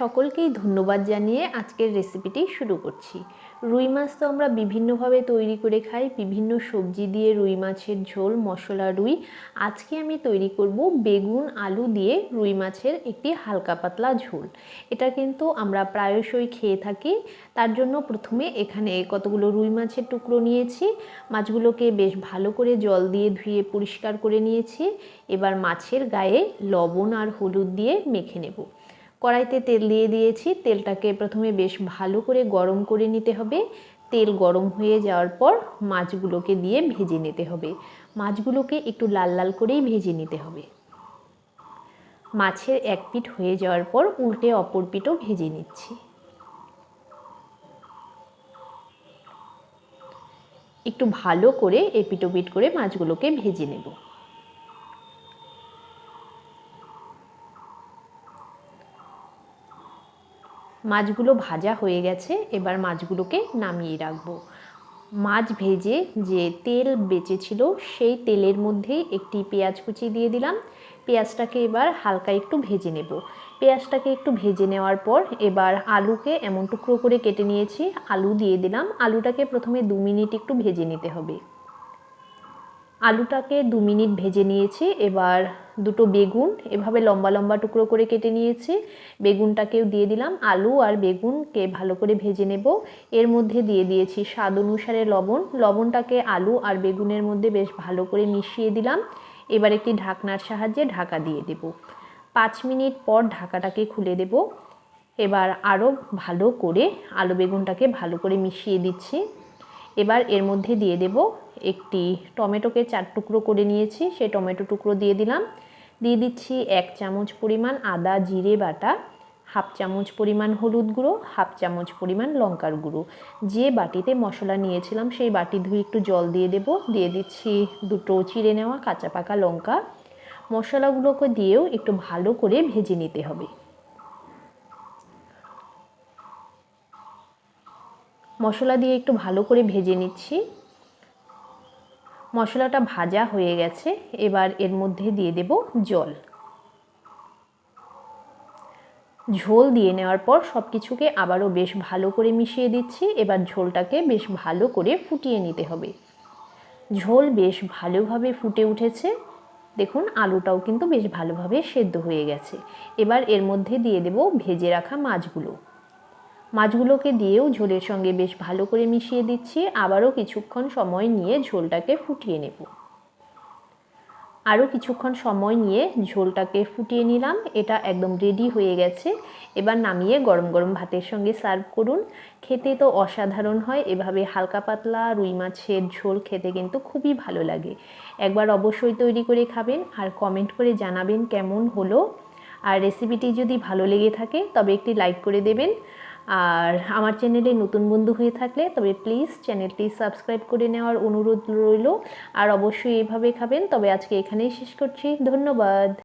সকলকেই ধন্যবাদ জানিয়ে আজকের রেসিপিটি শুরু করছি। রুই মাছ তো আমরা বিভিন্নভাবে তৈরি করে খাই, বিভিন্ন সবজি দিয়ে রুই মাছের ঝোল, মশলা, রুই। আজকে আমি তৈরি করব বেগুন, আলু দিয়ে রুই মাছের একটি হালকা পাতলা ঝোল। এটা কিন্তু আমরা প্রায়শই খেয়ে থাকি। তার জন্য প্রথমে এখানে কতগুলো রুই মাছের টুকরো নিয়েছি। মাছগুলোকে বেশ ভালো করে জল দিয়ে ধুয়ে পরিষ্কার করে নিয়েছি। এবার মাছের গায়ে লবণ আর হলুদ দিয়ে মেখে নেব। কড়াইতে তেল দিয়ে দিয়েছি। তেলটাকে প্রথমে বেশ ভালো করে গরম করে নিতে হবে। তেল গরম হয়ে যাওয়ার পর মাছগুলোকে দিয়ে ভেজে নিতে হবে। মাছগুলোকে একটু লাল লাল করেই ভেজে নিতে হবে। মাছের এক পিঠ হয়ে যাওয়ার পর উল্টে অপর পিঠও ভেজে নিচ্ছি। একটু ভালো করে এপিটোপিট করে মাছগুলোকে ভেজে নেব। মাছগুলো ভাজা হয়ে গেছে, এবার মাছগুলোকে নামিয়ে রাখব। মাছ ভেজে যে তেল বেঁচেছিল, সেই তেলের মধ্যে একটি পেঁয়াজ কুচি দিয়ে দিলাম। পেঁয়াজটাকে এবার হালকা একটু ভেজে নেব। পেঁয়াজটাকে একটু ভেজে নেওয়ার পর এবার আলুকে এমন টুকরো করে কেটে নিয়েছি। আলু দিয়ে দিলাম। আলুটাকে প্রথমে দু মিনিট একটু ভেজে নিতে হবে। আলুটাকে দু মিনিট ভেজে নিয়েছি, এবার দুটো বেগুন, এভাবে লম্বা লম্বা টুকরো করে কেটে নিয়েছি। বেগুনটাকেও দিয়ে দিলাম, আলু আর বেগুনকে ভালো করে ভেজে নেব। এর মধ্যে দিয়ে দিয়েছি স্বাদ অনুসারে লবণ। লবণটাকে আলু আর বেগুনের মধ্যে বেশ ভালো করে মিশিয়ে দিলাম। এবার একটি ঢাকনার সাহায্যে ঢাকা দিয়ে দেব। পাঁচ মিনিট পর ঢাকাটাকে খুলে দেব। এবার আরও ভালো করে আলু বেগুনটাকে ভালো করে মিশিয়ে দিচ্ছি। এবার এর মধ্যে দিয়ে দেব একটি টমেটোকে চার টুকরো করে নিয়েছি সেই টমেটো টুকরো দিয়ে দিলাম। দিয়ে দিচ্ছি এক চামচ পরিমাণ আদা, জিরে বাটা, হাফ চামচ পরিমাণ হলুদ গুঁড়ো, হাফ চামচ পরিমাণ লঙ্কার গুঁড়ো। যে বাটিতে মশলা নিয়েছিলাম, সেই বাটি ধুয়ে একটু জল দিয়ে দেব। দিয়ে দিচ্ছি দুটো চিড়ে নেওয়া কাঁচা পাকা লঙ্কা। মশলাগুলোকে দিয়েও একটু ভালো করে ভেজে নিতে হবে। মশলা দিয়ে একটু ভালো করে ভেজে নিচ্ছি। মশলাটা ভাজা হয়ে গেছে, এবার এর মধ্যে দিয়ে দেব জল। ঝোল দিয়ে নেওয়ার পর সব কিছুকে আবারও বেশ ভালো করে মিশিয়ে দিচ্ছি, এবার ঝোলটাকে বেশ ভালো করে ফুটিয়ে নিতে হবে। ঝোল বেশ ভালোভাবে ফুটে উঠেছে। দেখুন, আলুটাও কিন্তু বেশ ভালোভাবে সেদ্ধ হয়ে গেছে। এবার এর মধ্যে দিয়ে দেব ভেজে রাখা মাছগুলো। মাছগুলোকে দিয়েও ঝোলের সঙ্গে বেশ ভালো করে মিশিয়ে দিচ্ছি। আবারও কিছুক্ষণ সময় নিয়ে ঝোলটাকে ফুটিয়ে নেব। আরও কিছুক্ষণ সময় নিয়ে ঝোলটাকে ফুটিয়ে নিলাম। এটা একদম রেডি হয়ে গেছে। এবার নামিয়ে গরম গরম ভাতের সঙ্গে সার্ভ করুন। খেতে তো অসাধারণ হয়। এভাবে হালকা পাতলা রুই মাছের ঝোল খেতে কিন্তু খুবই ভালো লাগে। একবার অবশ্যই তৈরি করে খাবেন আর কমেন্ট করে জানাবেন কেমন হলো। আর রেসিপিটি যদি ভালো লেগে থাকে, তবে একটি লাইক করে দেবেন। আর আমার চ্যানেলে নতুন বন্ধু হয়ে থাকলে তবে প্লিজ চ্যানেলটি সাবস্ক্রাইব করে নেওয়ার অনুরোধ রইল। আর অবশ্যই এভাবে খাবেন। তবে আজকে এখানেই শেষ করছি। ধন্যবাদ।